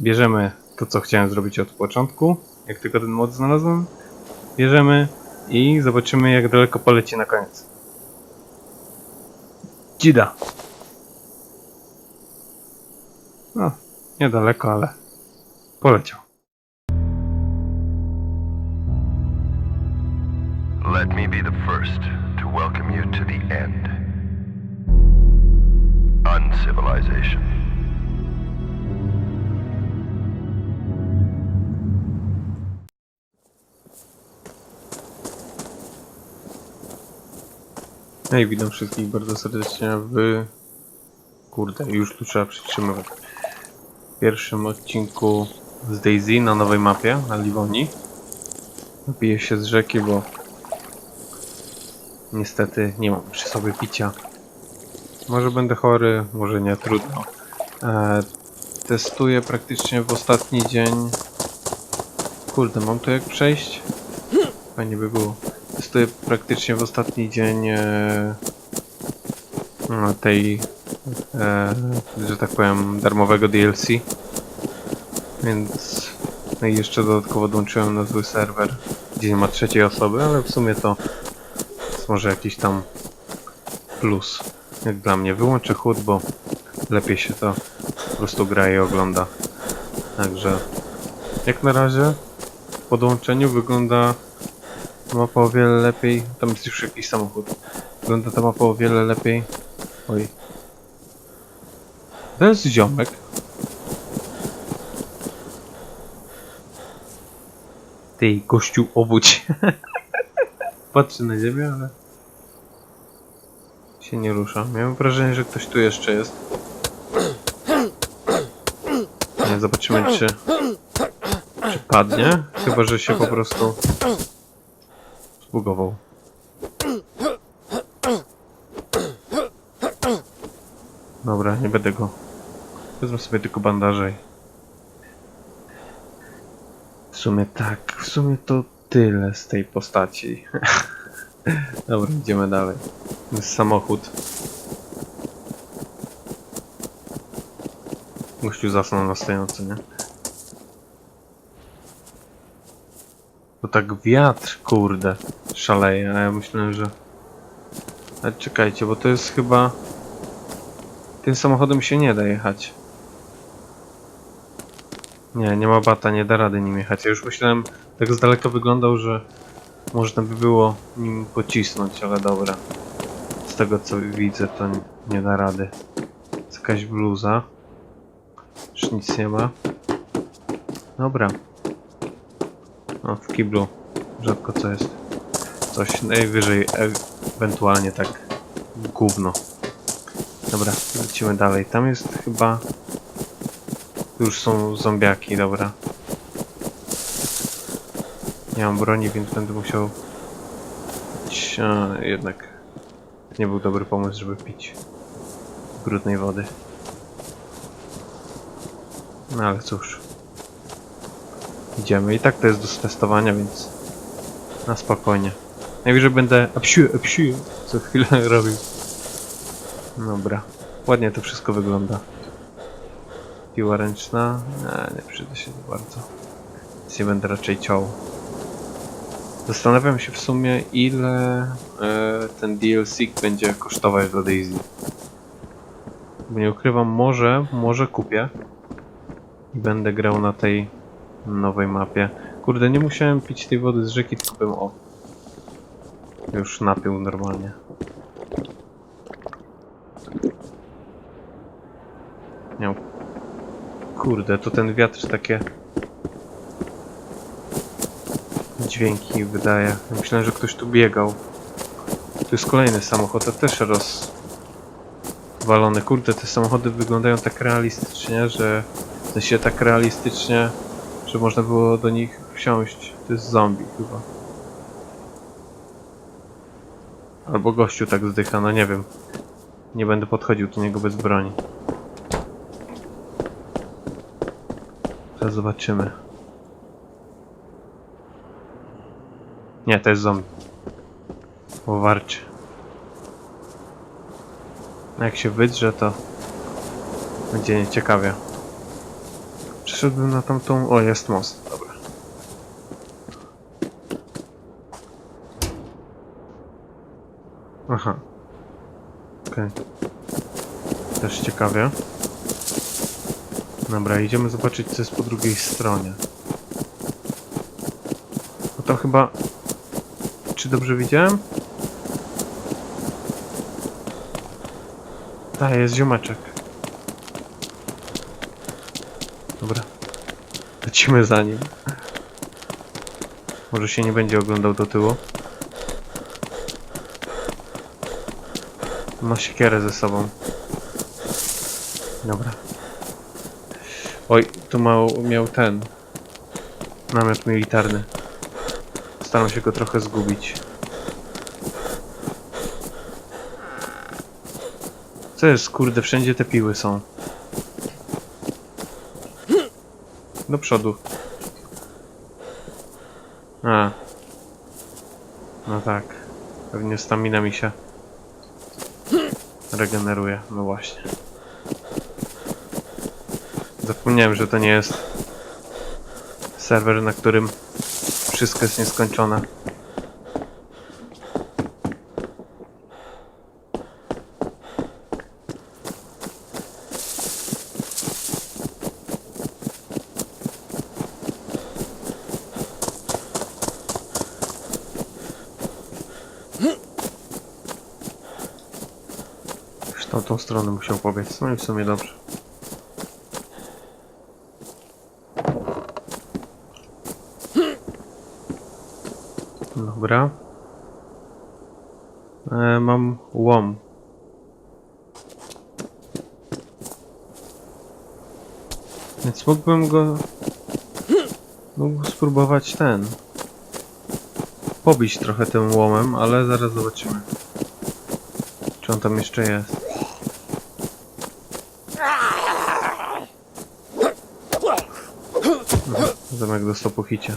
Bierzemy to, co chciałem zrobić od początku, jak tylko ten mod znalazłem. Bierzemy i zobaczymy, jak daleko poleci na koniec. Dzida. No, niedaleko, ale poleciał. Let me be the first to welcome you to the end. Uncivilization. No i witam wszystkich bardzo serdecznie w... Kurde, już tu trzeba przytrzymywać. W pierwszym odcinku z Daisy na nowej mapie, na Livonii. Napiję się z rzeki, bo niestety nie mam przy sobie picia. Może będę chory, może nie, trudno. E, testuję praktycznie w ostatni dzień. Kurde, mam tu jak przejść? Fajnie by było. Testuję praktycznie w ostatni dzień e, no, tej, e, że tak powiem, darmowego DLC. Więc no i jeszcze dodatkowo dołączyłem na zły serwer, gdzie nie ma trzeciej osoby, ale w sumie to jest może jakiś tam plus. Jak dla mnie. Wyłączę chód, bo lepiej się to po prostu gra i ogląda. Także jak na razie w podłączeniu wygląda mapa o wiele lepiej. Tam jest już jakiś samochód. Wygląda ta mapa o wiele lepiej. Oj. To jest ziomek. Ty, gościu, obudź. Patrzy na ziemię, ale się nie rusza. Miałem wrażenie, że ktoś tu jeszcze jest. Nie, zobaczymy czy, czy padnie. Chyba, że się po prostu zbugował. Dobra, nie będę go. Wezmę sobie tylko bandaże. i- W sumie tak, w sumie to tyle z tej postaci. Dobra, idziemy dalej. Jest samochód. Gościu zasnął na stojący, nie? To tak wiatr, kurde, szaleje, a ja myślałem, że... Ale czekajcie, bo to jest chyba... Tym samochodem się nie da jechać. Nie, nie ma bata, nie da rady nim jechać. Ja już myślałem, tak z daleka wyglądał, że można by było nim pocisnąć, ale dobra. Z tego co widzę, to nie, nie da rady. Jest jakaś bluza. Już nic nie ma. Dobra. O, w kiblu rzadko co jest. Coś najwyżej, e ewentualnie tak gówno. Dobra, lecimy dalej. Tam jest chyba... Już są zombiaki, dobra. Nie mam broni, więc będę musiał... A, jednak nie był dobry pomysł, żeby pić brudnej wody. No ale cóż. Idziemy. I tak to jest do testowania, więc na spokojnie. Najwyżej będę apsiu, apsiu co chwilę robił. Dobra. Ładnie to wszystko wygląda. Piła ręczna. Nie, nie przyda się za bardzo. Więc nie będę raczej ciął. Zastanawiam się w sumie ile e, ten DLC będzie kosztować dla Daisy. Bo nie ukrywam, może, może kupię. I będę grał na tej nowej mapie. Kurde, nie musiałem pić tej wody z rzeki, tylko bym o. Już napił normalnie. Nie. Kurde, to ten wiatr takie dźwięki wydaje. Myślałem, że ktoś tu biegał. Tu jest kolejny samochód, a też rozwalony. Kurde, te samochody wyglądają tak realistycznie, że w sensie tak realistycznie, że można było do nich wsiąść. To jest zombie chyba. Albo gościu tak zdycha, no nie wiem. Nie będę podchodził do niego bez broni. Teraz zobaczymy. Nie, to jest zombie. Bo warczy. Jak się wydrze, to będzie nieciekawie. Przez Zszedłbym na tamtą... O, jest most. Dobra. Aha. Okej. Też ciekawie. Dobra, idziemy zobaczyć, co jest po drugiej stronie. No to chyba... Czy dobrze widziałem? Tak, jest ziomeczek. Dobra. Lecimy za nim. Może się nie będzie oglądał do tyłu. Ma siekierę ze sobą. Dobra. Oj, tu mał, miał ten. Namiot militarny. Staram się go trochę zgubić. Co jest, kurde, wszędzie te piły są. Do przodu. A. No tak. Pewnie stamina mi się regeneruje. No właśnie. Zapomniałem, że to nie jest serwer, na którym wszystko jest nieskończone. Tamtą stronę musiał pobiec. No i w sumie dobrze. Dobra. E, mam łom. Więc mógłbym go... Mógł spróbować ten... Pobić trochę tym łomem, ale zaraz zobaczymy. Czy on tam jeszcze jest? Zamek dostał po hicie.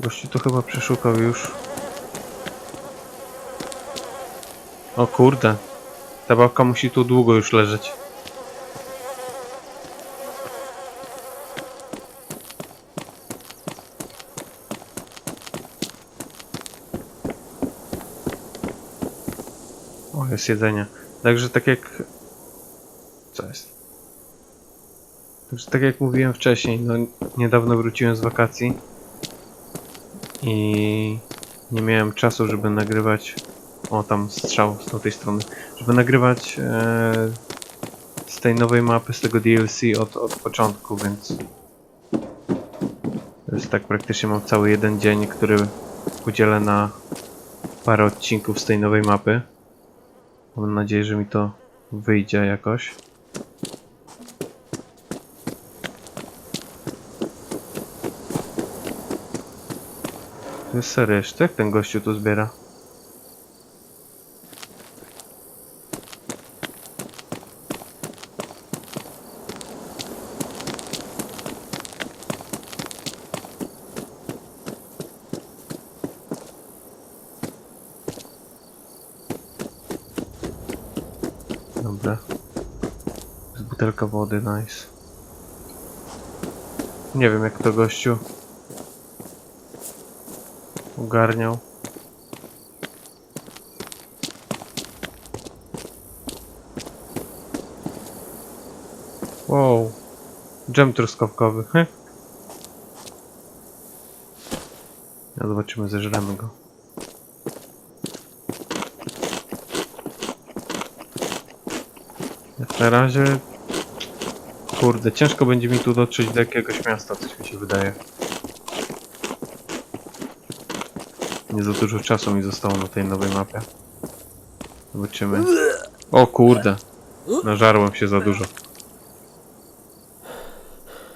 Gościu to chyba przeszukał już. O kurde. Ta babka musi tu długo już leżeć. O, jest jedzenie. Także tak jak... Co jest? Także tak jak mówiłem wcześniej, no niedawno wróciłem z wakacji i nie miałem czasu, żeby nagrywać. O, tam strzał z tamtej strony. Żeby nagrywać e, z tej nowej mapy, z tego DLC od, od początku, więc. Jest tak praktycznie mam cały jeden dzień, który podzielę na parę odcinków z tej nowej mapy. Mam nadzieję, że mi to wyjdzie jakoś. To jest serio, jak ten gościu tu zbiera? Dobra. Z butelka wody, nice. Nie wiem jak to gościu ogarniał. Wow. Dżem truskawkowy. Heh. Zobaczymy, zeżremy go. Jak na razie... Kurde, ciężko będzie mi tu dotrzeć do jakiegoś miasta, coś mi się wydaje. Nie za dużo czasu mi zostało na tej nowej mapie. Zobaczymy. O kurde. Nażarłem się za dużo.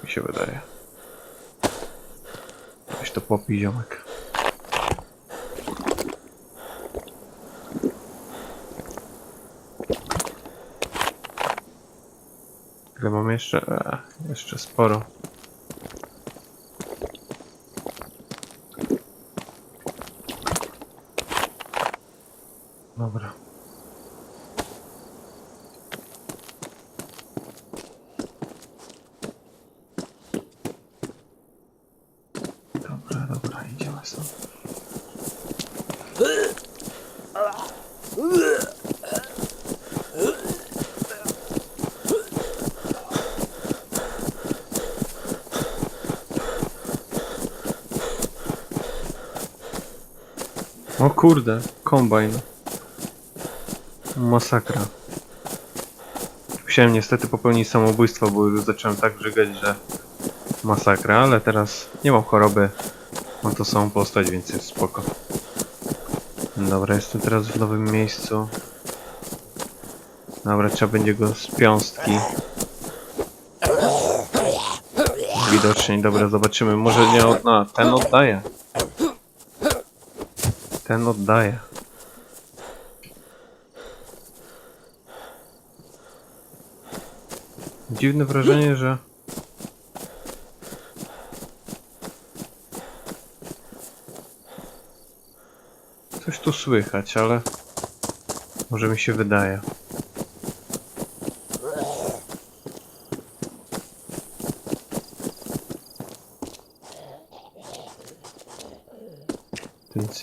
Mi się wydaje. Weź to popij ziomek. Ile mam jeszcze? Eee, jeszcze sporo. Dobra. Dobra, dobra, idziemy stąd. O kurde, kombajn. Masakra. Musiałem niestety popełnić samobójstwo, bo już zacząłem tak żygać, że masakra, ale teraz nie mam choroby. Mam to samą postać, więc jest spoko. Dobra, jestem teraz w nowym miejscu. Dobra, trzeba będzie go z piąstki. Widocznie, dobra, zobaczymy. Może nie od... No, ten oddaje. Ten oddaje. Dziwne wrażenie, że... Coś tu słychać, ale... Może mi się wydaje.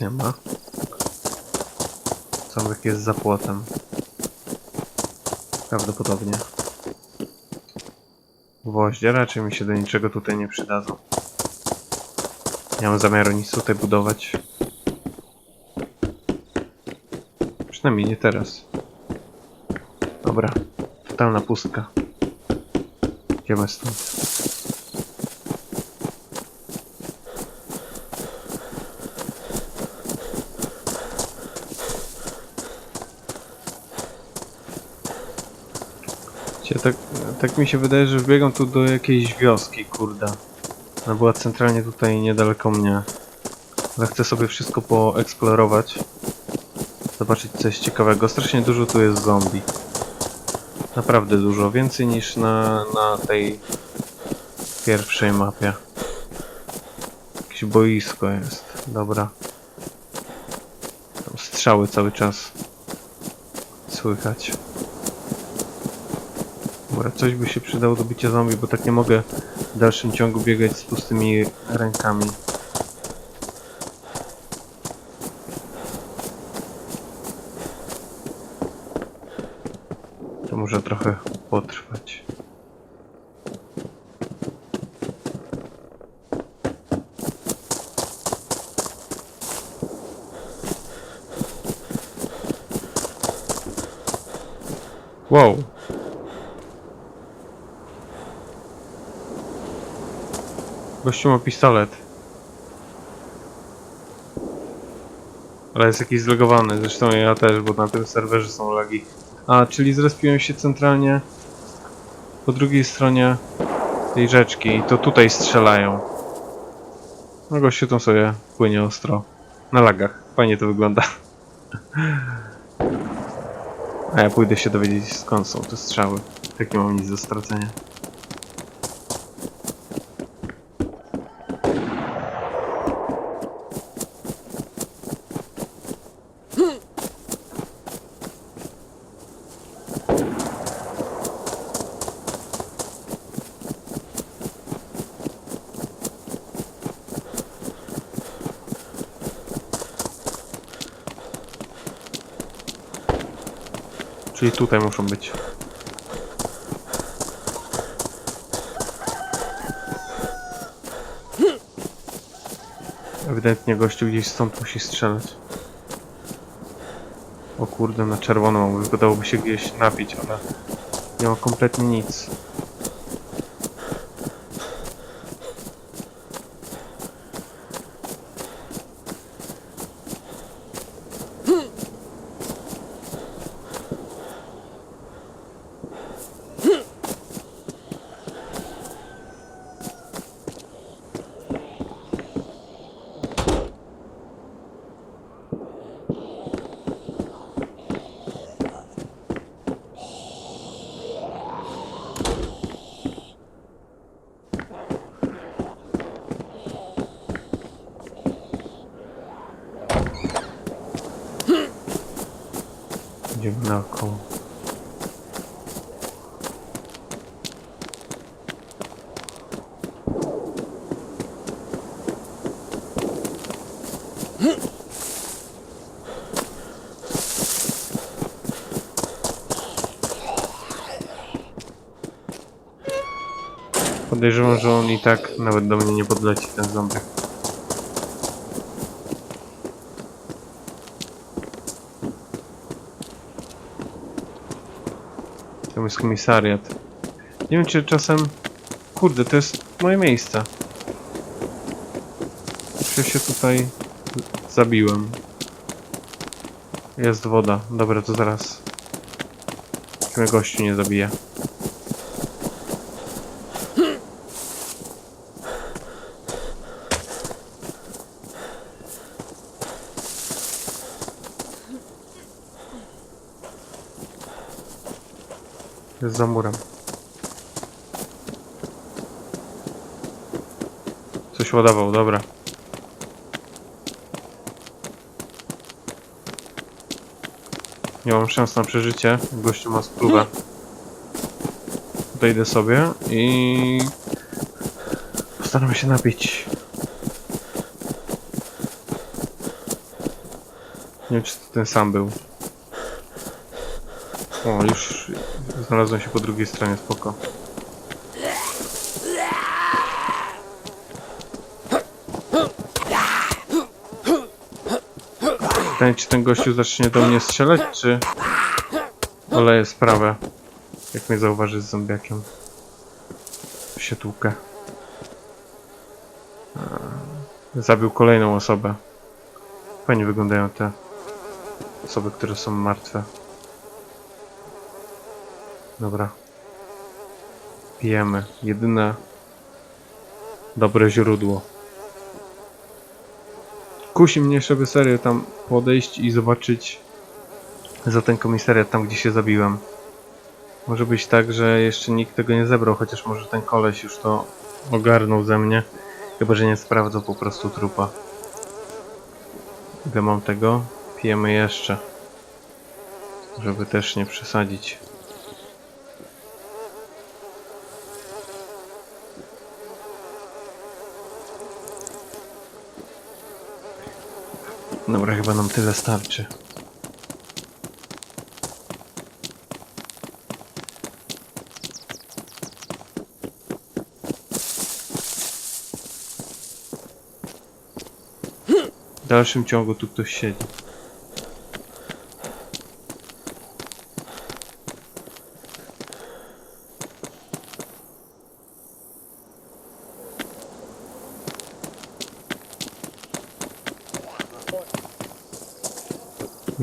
Nie ma. Zamek jest za płotem. Prawdopodobnie. Gwoździe raczej mi się do niczego tutaj nie przydadzą. Nie mam zamiaru nic tutaj budować. Przynajmniej nie teraz. Dobra. Totalna pustka. Idziemy stąd. Cię, tak, tak mi się wydaje, że wbiegam tu do jakiejś wioski, kurde. Ona była centralnie tutaj niedaleko mnie. Ale chcę sobie wszystko poeksplorować. Zobaczyć coś ciekawego. Strasznie dużo tu jest zombie. Naprawdę dużo. Więcej niż na, na tej pierwszej mapie. Jakieś boisko jest. Dobra. Tam strzały cały czas słychać. Dobra, coś by się przydało do bicia zombie, bo tak nie mogę w dalszym ciągu biegać z pustymi rękami. To może trochę potrwać. Wow. Gościu ma pistolet. Ale jest jakiś zlogowany, zresztą ja też, bo na tym serwerze są lagi. A, czyli zrespiłem się centralnie po drugiej stronie tej rzeczki i to tutaj strzelają. No gościu tam sobie płynie ostro. Na lagach. Fajnie to wygląda. A ja pójdę się dowiedzieć skąd są te strzały. Tak nie mam nic do stracenia. Czyli tutaj muszą być. Ewidentnie gościu gdzieś stąd musi strzelać. O kurde, na czerwoną wydałoby się gdzieś napić, ale nie ma kompletnie nic. Podejrzewam, że on i tak nawet do mnie nie podleci ten ząbek. Tam jest komisariat. Nie wiem czy czasem... Kurde, to jest moje miejsce. Czy się tutaj zabiłem? Jest woda. Dobra, to zaraz... Niech mnie nie zabije. Jest za murem. Coś ładował, dobra. Nie mam szans na przeżycie. Gościu ma spluwę. Dojdę sobie i... Postaram się napić. Nie wiem, czy to ten sam był. O, już znalazłem się po drugiej stronie, spoko. Pytanie, czy ten gościu zacznie do mnie strzelać, czy oleje sprawę, jak mnie zauważy z zombiakiem. Się tłukę. Eee, Zabił kolejną osobę. Fajnie wyglądają te osoby, które są martwe. Dobra. Pijemy. Jedyne dobre źródło. Kusi mnie, żeby serio tam podejść i zobaczyć za ten komisariat, tam gdzie się zabiłem. Może być tak, że jeszcze nikt tego nie zebrał, chociaż może ten koleś już to ogarnął ze mnie. Chyba, że nie sprawdzał po prostu trupa. Ile mam tego? Pijemy jeszcze. Żeby też nie przesadzić. Dobra, chyba nam tyle starczy. W dalszym ciągu tu ktoś siedzi.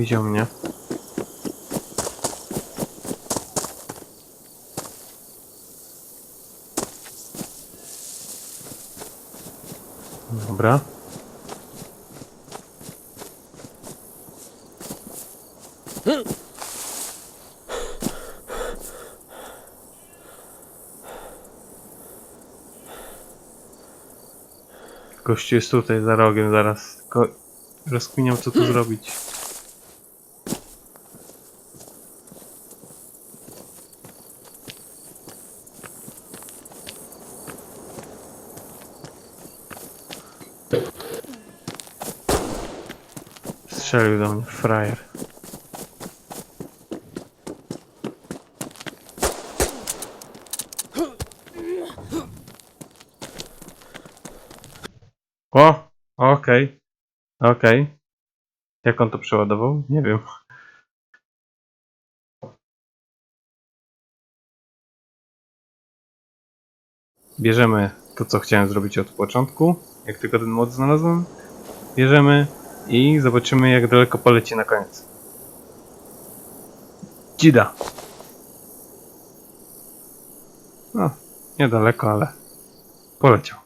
Widział mnie. Dobra. Gościu jest tutaj za rogiem zaraz. Tylko rozkminiam co tu zrobić. Strzelił do mnie frajer. O! Okej. Okej. Jak on to przeładował? Nie wiem. Bierzemy to, co chciałem zrobić od początku. Jak tylko ten mod znalazłem. Bierzemy i zobaczymy, jak daleko poleci na koniec. Dzida. No, niedaleko, ale poleciał.